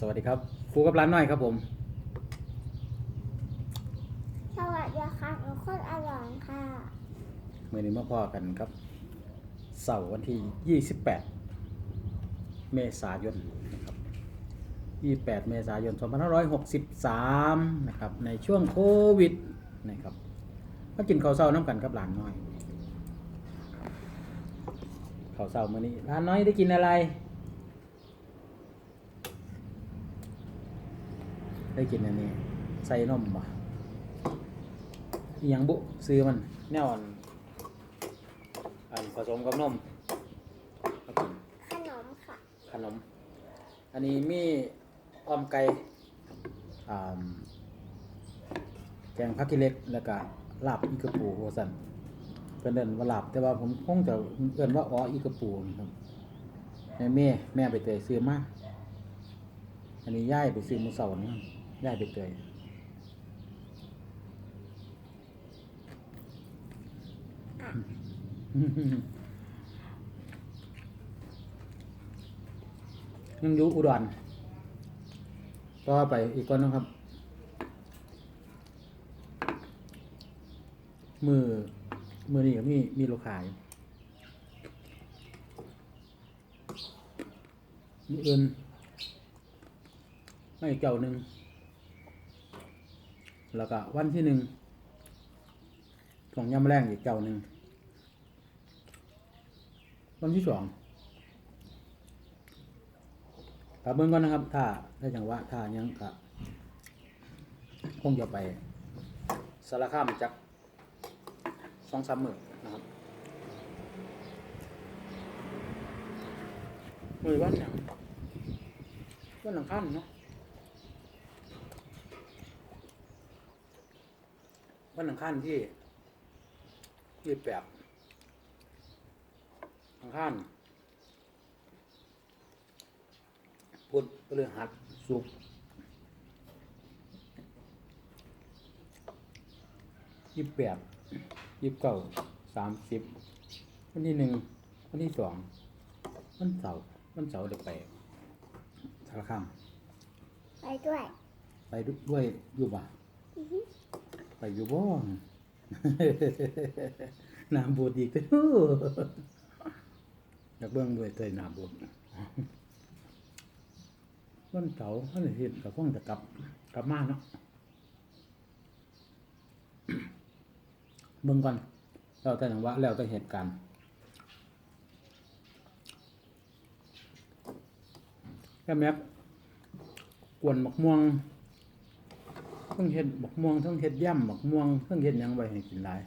สวัสดีครับครูกับร้านน้อยครับผม สวัสดีค่ะหนูคนอร่อยค่ะเมื่อนี้มาพอกันครับ เสาร์วันที่ 28 เมษายนนะครับ 28 เมษายน 2563 นะครับ ในช่วงโควิดนะครับมากินข้าวเช้าน้ำกันครับร้านน้อยข้าวเช้ามื้อนี้ร้านน้อยได้กินอะไร ได้กินอันนี้ ใส่นมบ่อิหยังบุซื้อมัน แนวอันอันผสมกับนมแล้วก็ขนมค่ะ ขนม อันนี้มีออมไก่อ่าแกงผักกิเล็กแล้วก็ลาบอีกระปูโอสันเพิ่นเดินว่าลาบแต่ว่าผมคงจะเอิ้นว่าอ๋ออีกระปูนะครับแม่แม่แม่ไปเตยซื้อมาอันนี้ย่ายไปซื้อมื้อเสาร์นี่ ย่ายไปเตยยังอยู่อุดรต่อไปอีกคนนะครับ มือ มือนี่ก็มีมีลูกค้าอยู่มืออื่นไม่เก่าหนึ่ง แล้วก็วันที่หนึ่งของย่ำแรงอีกเก่าหนึ่งวันที่สองกลับเบิ่งก่อนนะครับ ถ้าถ้าจังหวะถ้ายังกะคงจะไปสารคามจักสองสามหมื่นนะครับมือวันหนังวันหนังขั้นเนาะ วันหนังขั้นที่ยี่สิบแปดอังคารพุธพฤหัสศุกร์ยี่สิบแปดยี่สิบเก้าสามสิบวันที่หนึ่งวันที่สองวันเสาร์วันเสาร์เดี๋ยวไปสารคามไปด้วย ไปด้วยอยู่บ่าอือฮึ ไปอยู่บ่น้ำบูดอีกเด้ออยากเบิ่งด้วยเตยน้ำบูดวันเสาร์วันอาทิตย์ก็คงจะกลับ กลับมาเนาะเบิ่งก่อนแล้วแต่จังหวะแล้วแต่เหตุการณ์แค่แม็กกวนหมกม่วง เพิ่งเห็ดบักม่วงเพิ่งเห็ดย่ำบักม่วงเพิ่งเห็ดยังไว้ให้กินหลาย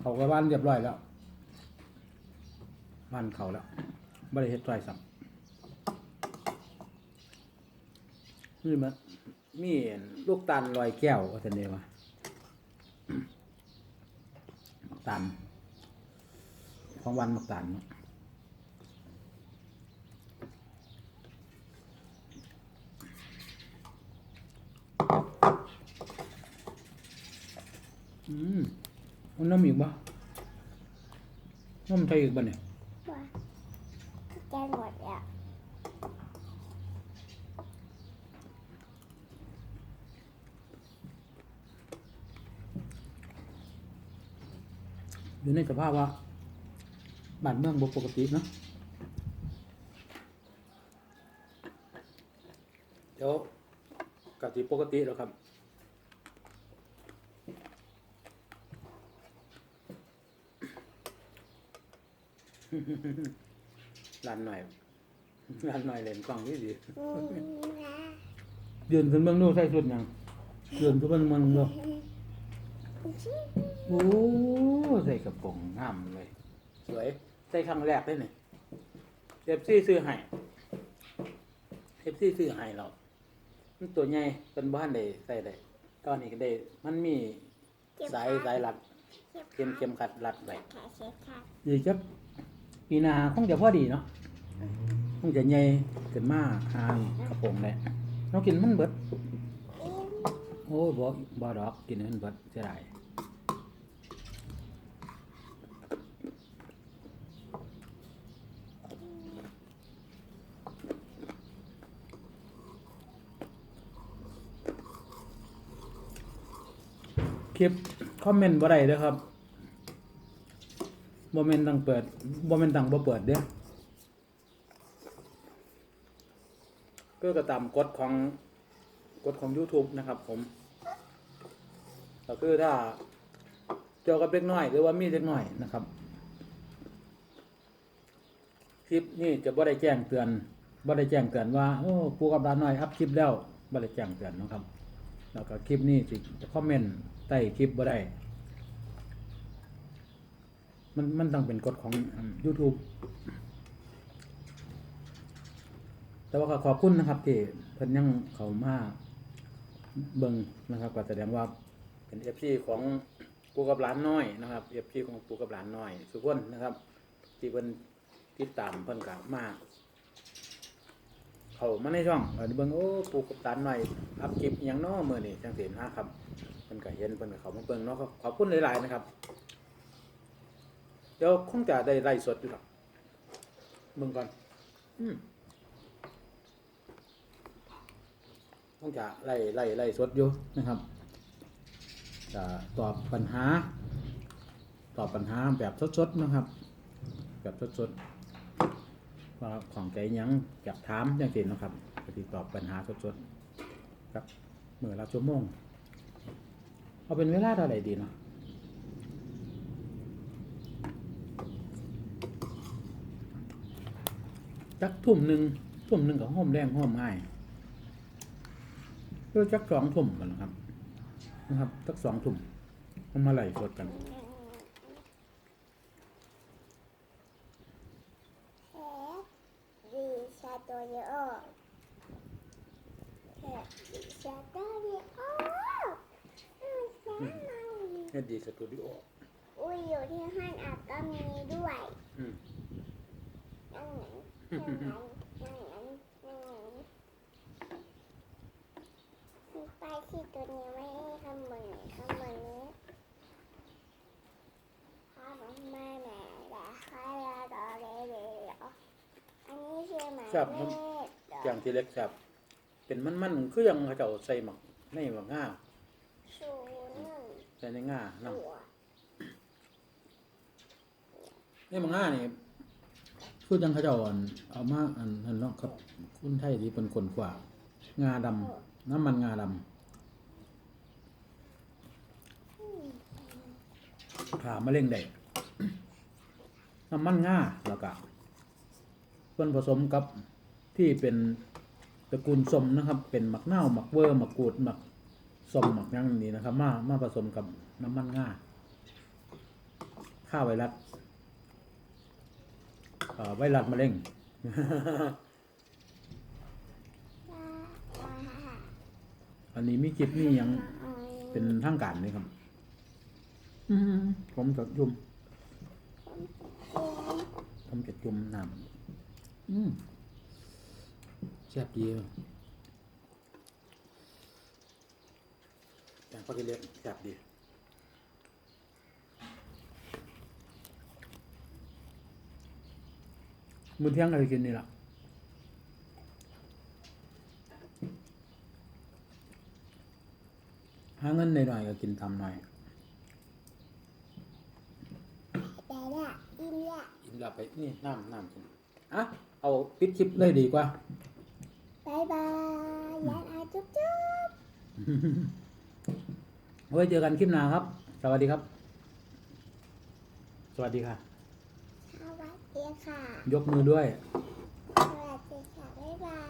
เขาก็บ้านเรียบร้อยแล้ว บ้านเขาแล้วไม่ได้เห็ดไรสับนี่มันมีลูกตาลลอยแก้วว่าจะเนี่ยวะมักตาลของวันมักตาลเนาะ อืมเอาน้ำอีกบ่น้ำไทยอีกบ่เนี่ยว่าแกงหมดแล้วอยู่ในสภาพว่าบ้านเมืองบ่ปกติเนาะเดี๋ยวกติปกติแล้วครับ ร้านหน่อยร้านหน่อยเล่นกล้องดีดีอืมนะเดือนขึ้นเมืองดูใส่สุดหยังเดือนขึ้นเมืองเมืองดูโอ้ใส่กระโปรงงามเลย สวยใส่ครั้งแรกเลยเนี่ยเอฟซีซื้อให้เอฟซีซื้อให้เรามันตัวใหญ่เป็นบ้านได้ใส่ได้ตอนนี้ก็ได้ มันมีสายสายรัดเข็มเข็มขัดรัดไว้แค่เช็ดค่ะดีจัก ปีหนาคงจะพอดีเนาะคงจะใหญ่ขึ้นมากห่างกระโปรงแหละเรากินมันเบิด โอ้ยบ่บ่ดอกกินมันเบิดเสียด้คลิปคอมเมนต์บ่ได้เด้อครับ บ่แม่นตั้งเปิดบ่แม่นตั้งบ่เปิดเด้ก็ก็ตามกฎของกฎของ YouTube นะครับผมก็คือถ้าเกี่ยวกับเล็กน้อย หรือว่ามีเล็กน้อยนะครับ คลิปนี่จะบ่ได้แจ้งเตือนบ่ได้แจ้งเตือนว่าโอ้ปูกับดานน้อยอัพคลิปแล้วบ่ได้แจ้งเตือนนะครับ แล้วก็คลิปนี้สิจะคอมเมนต์ใต้คลิปบ่ได้ มันมันต้องเป็นกฎของ YouTube แต่ว่าก็ขอบคุณนะครับ ที่เพิ่นยังเข้ามาเบิ่งนะครับก็แสดงว่าเป็น FC ของปูกับหลานน้อยนะครับ FC ของปูกับหลานน้อยทุกคนนะครับ ที่เพิ่นติดตามเพิ่นก็มาเข้ามาในช่องเบิ่งโอ้ปูกับหลานน้อยอัพคลิปอหยังน้อมื้อนี้จังซี่นะครับเพิ่นก็เห็นเพิ่นก็เข้ามาเบิ่งเนาะขอบคุณหลายๆนะครับ เดี๋ยวคงจะได้ไล่สดอยู่หรอกเบิ่งก่อน อืมคงจะไล่ไล่ไล่สดอยู่นะครับจะตอบปัญหา ตอบปัญหาแบบสดๆนะครับ แบบสดๆว่าของใจหยังอยากถามจังสินะครับก็สิตอบปัญหาสดๆครับเมื่อละชั่วโมง เอาเป็นเวลาเท่าไหร่ดีเนาะ จักทุ่มหนึ่งทุ่มหนึ่งกับห้อมแรงห้อมง่ายเพื่อจักสองทุ่มกันนะครับ นะครับจักสองทุ่มเอามาไล่สดกันเอฟดีชาโตเยโอเอฟดีชาโตเยโออืมแซ่บมากเลยเฮ็ดดีสตูดิโออุ้ยอยู่ที่ห้างอัดก็มีด้วยอืม นั่งไหนนั่งไหนนั่งไหนนั่งไหนมีป้ายที่ตัวนี้ไว้ให้ข้างบนไหนข้างบนนี้ข้าวมันมาแหน่และข้าวราดอเรเรออันนี้คือหมายเลขเหรออย่างที่เล็กครับ เป็นมันๆคือยังเขาเจ้าใส่หมักในหมักง่าศูนย์หนึ่งใส่ในง่านํตัวในหมักง่านี่ คือยังเขาเจ้าอันเอามาอันอันเนาะครับคนไทยที่เป็นคนกว่างาดำน้ำมันงาดำอืมขามะเร็งได้น้ำมันง่าแล้วก็เพิ่นผสมกับที่เป็นตระกูลสมนะครับ เป็นหมักเน่าหมักเวอร์หมักกูดหมักสมหมักยังนี่นะครับ มามาผสมกับน้ำมันง่าฆ่าไวรัส ไวรัสมะเร็งว้าวว้าวอันนี้มีคลิปนี่ยังว้าวเป็นทางการเลยครับอืมผมจะจุ่มผมจะจุ่มน้ำอืมแซ่บดีเลยแกงปลากิเลสแซ่บดี มื้อเที่ยงอะไรกินนี่ล่ะหาเงินหน่อยๆก็กินทำหน่อยแต่ละอินละกินหลับไปนี่น้ำน้ำกินอะเอาปิดคลิปเลยดีกว่า บายบายยันอาจุ๊บจุ๊บ ไว้เจอกันคลิปหน้าครับ สวัสดีครับ สวัสดีค่ะ ค่ะ ยกมือด้วย สวัสดีค่ะ บ๊ายบาย